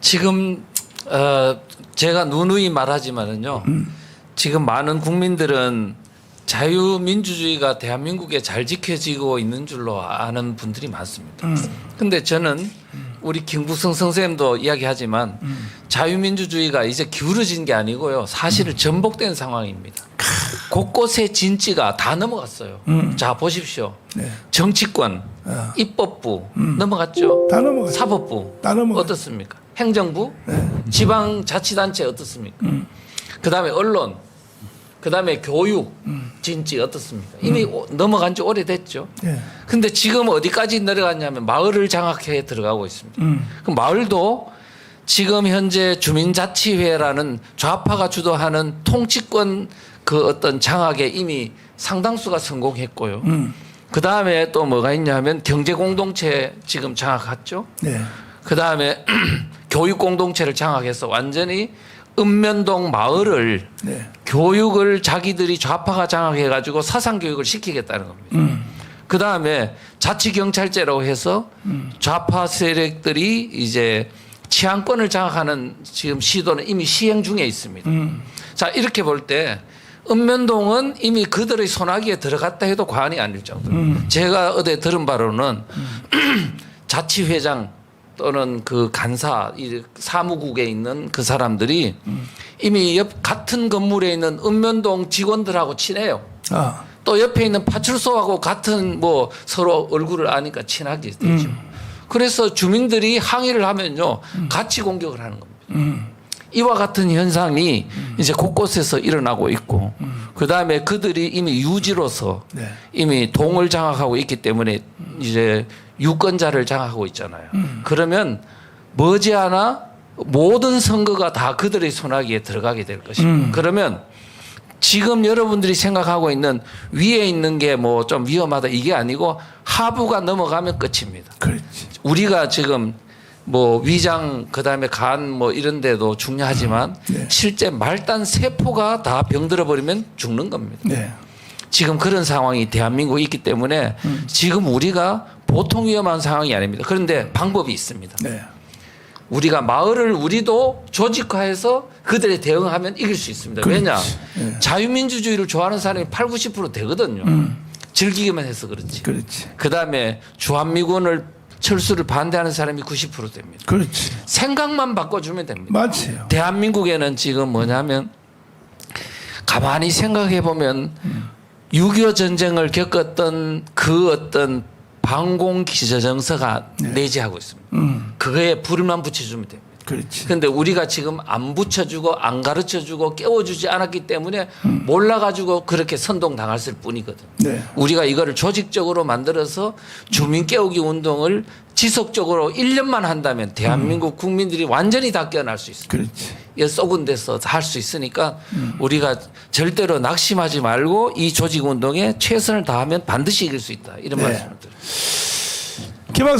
지금 어, 제가 누누이 말하지만은요. 지금 많은 국민들은 자유민주주의가 대한민국에 잘 지켜지고 있는 줄로 아는 분들이 많습니다. 근데 저는 우리 김국성 선생님도 이야기하지만 자유민주주의가 이제 기울어진 게 아니고요. 사실은 전복된 상황입니다. 곳곳에 진지가 다 넘어갔어요. 자 보십시오. 네. 정치권, 어. 입법부 넘어갔죠. 다 넘어갔죠. 사법부 다 넘어갔죠. 어떻습니까? 행정부, 네. 지방자치단체 어떻습니까? 음. 그다음에 언론, 그 다음에 교육, 음. 진지 어떻습니까? 이미 오- 넘어간 지 오래됐죠. 예. 근데 지금 어디까지 내려갔냐면 마을을 장악해 들어가고 있습니다. 음. 그 마을도 지금 현재 주민자치회라는 좌파가 주도하는 통치권 그 어떤 장악에 이미 상당수가 성공했고요. 음. 그 다음에 또 뭐가 있냐면 경제 공동체 지금 장악했죠. 네. 그 다음에 교육 공동체를 장악해서 완전히 읍면동 마을을 네. 교육을 자기들이 좌파가 장악해 가지고 사상 교육을 시키겠다는 겁니다. 음. 그 다음에 자치 경찰제라고 해서 좌파 세력들이 이제 치안권을 장악하는 지금 시도는 이미 시행 중에 있습니다. 음. 자 이렇게 볼 때 읍면동은 이미 그들의 손아귀에 들어갔다 해도 과언이 아닐 정도. 음. 제가 어제 들은 바로는 자치회장 또는 그 간사 이 사무국에 있는 그 사람들이 이미 옆 같은 건물에 있는 읍면동 직원들하고 친해요. 아. 또 옆에 있는 파출소하고 같은 뭐 서로 얼굴을 아니까 친하게 되죠. 음. 그래서 주민들이 항의를 하면요 같이 공격을 하는 겁니다. 음. 이와 같은 현상이 이제 곳곳에서 일어나고 있고 그 다음에 그들이 이미 유지로서 네. 이미 동을 장악하고 있기 때문에 이제 유권자를 장악하고 있잖아요. 그러면 머지않아 모든 선거가 다 그들의 손아귀에 들어가게 될 것입니다. 그러면 지금 여러분들이 생각하고 있는 위에 있는 게 뭐 좀 위험하다 이게 아니고 하부가 넘어가면 끝입니다. 그렇지. 우리가 지금 뭐 위장 그다음에 간 뭐 이런 데도 중요하지만 네. 실제 말단 세포가 다 병들어 버리면 죽는 겁니다. 네. 지금 그런 상황이 대한민국에 있기 때문에 지금 우리가 보통 위험한 상황이 아닙니다. 그런데 방법이 있습니다. 네. 우리가 마을을 우리도 조직화해서 그들에 대응하면 이길 수 있습니다. 그렇지. 왜냐? 예. 자유민주주의를 좋아하는 사람이 8, 90% 되거든요. 즐기기만 해서 그렇지. 그렇지. 그 다음에 주한미군을 철수를 반대하는 사람이 90% 됩니다. 그렇지. 생각만 바꿔주면 됩니다. 맞지요. 대한민국에는 지금 뭐냐면 가만히 생각해 보면 6.25 전쟁을 겪었던 그 어떤 방공 기저정서가 내재하고 있습니다. 음. 그거에 불만 붙여주면 됩니다. 그렇지. 근데 우리가 지금 안 붙여주고 안 가르쳐주고 깨워주지 않았기 때문에 몰라가지고 그렇게 선동당했을 뿐이거든. 네. 우리가 이거를 조직적으로 만들어서 주민 깨우기 운동을 지속적으로 1년만 한다면 대한민국 국민들이 완전히 다 깨어날 수 있습니다. 그렇지. 이 썩은 데서 할 수 있으니까 우리가 절대로 낙심하지 말고 이 조직 운동에 최선을 다하면 반드시 이길 수 있다. 이런 네. 말씀을 드립니다. 김학선